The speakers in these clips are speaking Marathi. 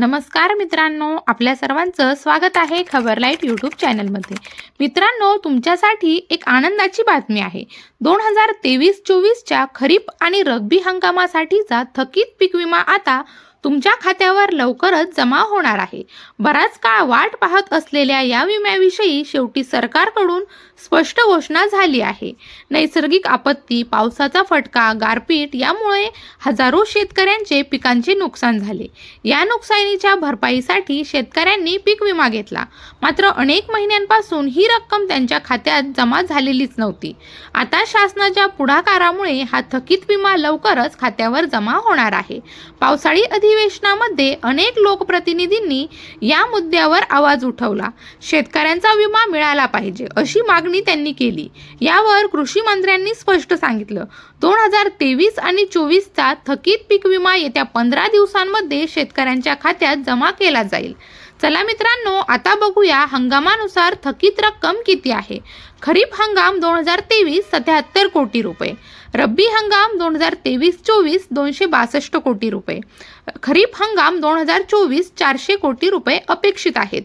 नमस्कार मित्रांनो आपल्या सर्वांचं स्वागत आहे खबर लाइट यूट्यूब चॅनलमध्ये. मित्रांनो तुमच्यासाठी एक आनंदाची बातमी आहे. दोन हजार तेवीस चोवीसच्या खरीप आणि रब्बी हंगामासाठीचा थकीत पीक विमा आता तुमच्या खात्यावर लवकरच जमा होणार आहे. बराच काळ वाट पाहत असलेल्या या विम्याविषयी शेवटी सरकारकडून स्पष्ट घोषणा झाली आहे. नैसर्गिक आपत्ती पावसाचा फटका गारपीट यामुळे हजारो शेतकऱ्यांचे पिकांचे नुकसान झाले. या नुकसानीच्या भरपाईसाठी शेतकऱ्यांनी पीक विमा घेतला. मात्र अनेक महिन्यांपासून ही रक्कम त्यांच्या खात्यात जमा झालेलीच नव्हती. आता शासनाच्या पुढाकारामुळे हा थकीत विमा लवकरच खात्यावर जमा होणार आहे. पावसाळी अधिवेशनामध्ये अनेक लोकप्रतिनिधींनी या मुद्द्यावर आवाज उठवला. शेतकऱ्यांचा विमा मिळाला पाहिजे अशी मागणी त्यांनी केली. यावर कृषी मंत्र्यांनी स्पष्ट सांगितलं. दोन हजार तेवीस आणि चोवीसचा थकीत पीक विमा येत्या पंधरा दिवसांमध्ये शेतकऱ्यांच्या खात्यात जमा केला जाईल. चला मित्रांनो आता बघूया हंगामानुसार थकीत रक्कम किती आहे? खरीप हंगाम दोन हजार तेवीस सत्याहत्तर कोटी रुपये. रब्बी हंगाम दोन हजार तेवीस चोवीस दोनशे बासष्ट कोटी रुपये. खरीप हंगाम दोन हजार चोवीस चारशे कोटी रुपये अपेक्षित आहेत.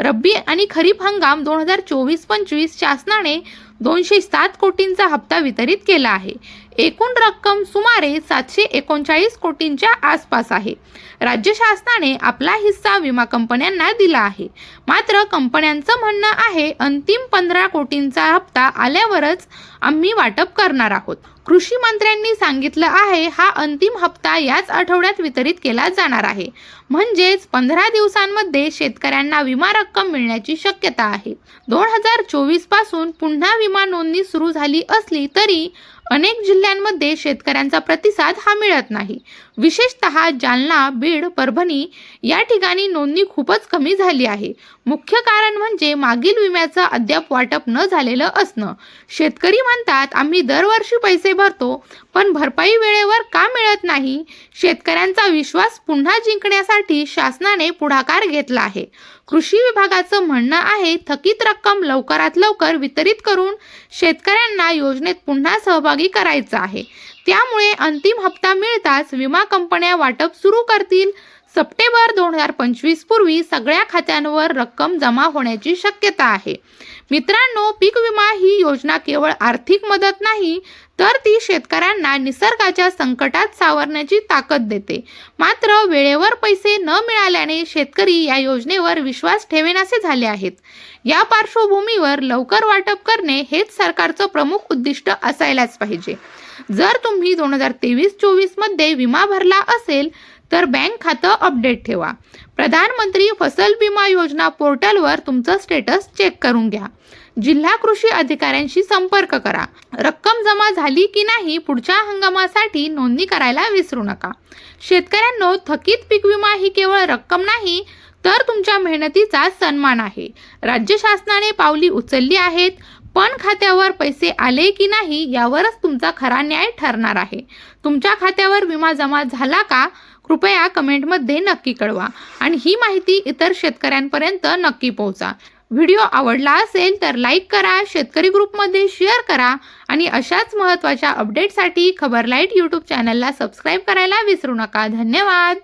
रब्बी आणि खरीप हंगाम दोन हजार चोवीस पंचवीस शासनाने दोनशे सात कोटींचा हप्ता वितरित केला आहे. एकूण रक्कम सुमारे सातशे एकोणचाळीस कोटींच्या आसपास आहे. राज्य शासनाने आपला हिस्सा विमा कंपन्यांना दिला आहे. मात्र कंपन्यांचं म्हणणं आहे अंतिम पंधरा कोटींचा हप्ता आल्यावरच आम्ही वाटप करणार आहोत. कृषी मंत्र्यांनी सांगितलं आहे हा अंतिम हप्ता याच आठवड्यात वितरित केला जाणार आहे. म्हणजेच पंधरा दिवसांमध्ये शेतकऱ्यांना विमा रक्कम मिळण्याची शक्यता आहे. दोन हजार चोवीसपासून पुन्हा विमा नोंदणी सुरू झाली असली तरी अनेक जिल्ह्यांमध्ये शेतकऱ्यांचा प्रतिसाद हा मिळत नाही. विशेषतः जालना बीड परभणी या ठिकाणी नोंदणी खूपच कमी झाली आहे. मुख्य कारण म्हणजे मागील विम्याचं अद्याप वाटप न झालेलं असणं. शेतकरी म्हणतात आम्ही दरवर्षी पैसे भरतो पण भरपाई वेळेवर का मिळत नाही? शेतकऱ्यांचा विश्वास पुन्हा जिंकण्यासाठी शासनाने पुढाकार घेतला आहे. कृषी विभागाचं म्हणणं आहे थकीत रक्कम लवकरात लवकर वितरित करून शेतकऱ्यांना योजनेत पुन्हा सहभाग सहभागी करायचं आहे. त्यामुळे अंतिम हप्ता मिळताच विमा कंपन्या वाटप सुरू करतील. सप्टेंबर दोन हजार पंचवीस पूर्वी सगळ्या खात्यांवर रक्कम जमा होण्याची शक्यता आहे. मित्रांनो पीक विमा ही योजना केवळ आर्थिक मदत नाही तर ती शेतकऱ्यांना निसर्गाच्या संकटात सावरण्याची ताकद देते. मात्र वेळेवर पैसे न मिळाल्याने शेतकरी या योजनेवर विश्वास ठेवेनासे झाले आहेत. या पार्श्वभूमीवर लवकर वाटप करणे हेच सरकारचं प्रमुख उद्दिष्ट असायलाच पाहिजे. जर तुम्ही दोन हजार तेवीस चोवीसमध्ये विमा भरला असेल तर बँक खातं अपडेट ठेवा. प्रधानमंत्री फसल विमा योजना पोर्टलवर तुमचं स्टेटस चेक करून घ्या. जिल्हा कृषी अधिकाऱ्यांशी संपर्क करा. रक्कम जमा झाली की नाही पुढच्या हंगामासाठी नोंदणी करायला विसरू नका. शेतकऱ्यांनो थकीत पीक विमा ही केवळ रक्कम नाही तर तुमच्या मेहनतीचा सन्मान आहे. राज्य शासनाने पावली उचलली आहेत पण खात्यावर पैसे आले की नाही यावरच तुमचा खरा न्याय ठरणार आहे. तुमच्या खात्यावर विमा जमा झाला का? कृपया कमेंटमध्ये नक्की कळवा आणि ही माहिती इतर शेतकऱ्यांपर्यंत नक्की पोहोचा. व्हिडिओ आवडला असेल तर लाईक करा शेतकरी ग्रुपमध्ये शेअर करा आणि अशाच महत्त्वाच्या अपडेटसाठी खबरलाईट यूट्यूब चॅनलला सबस्क्राईब करायला विसरू नका. धन्यवाद!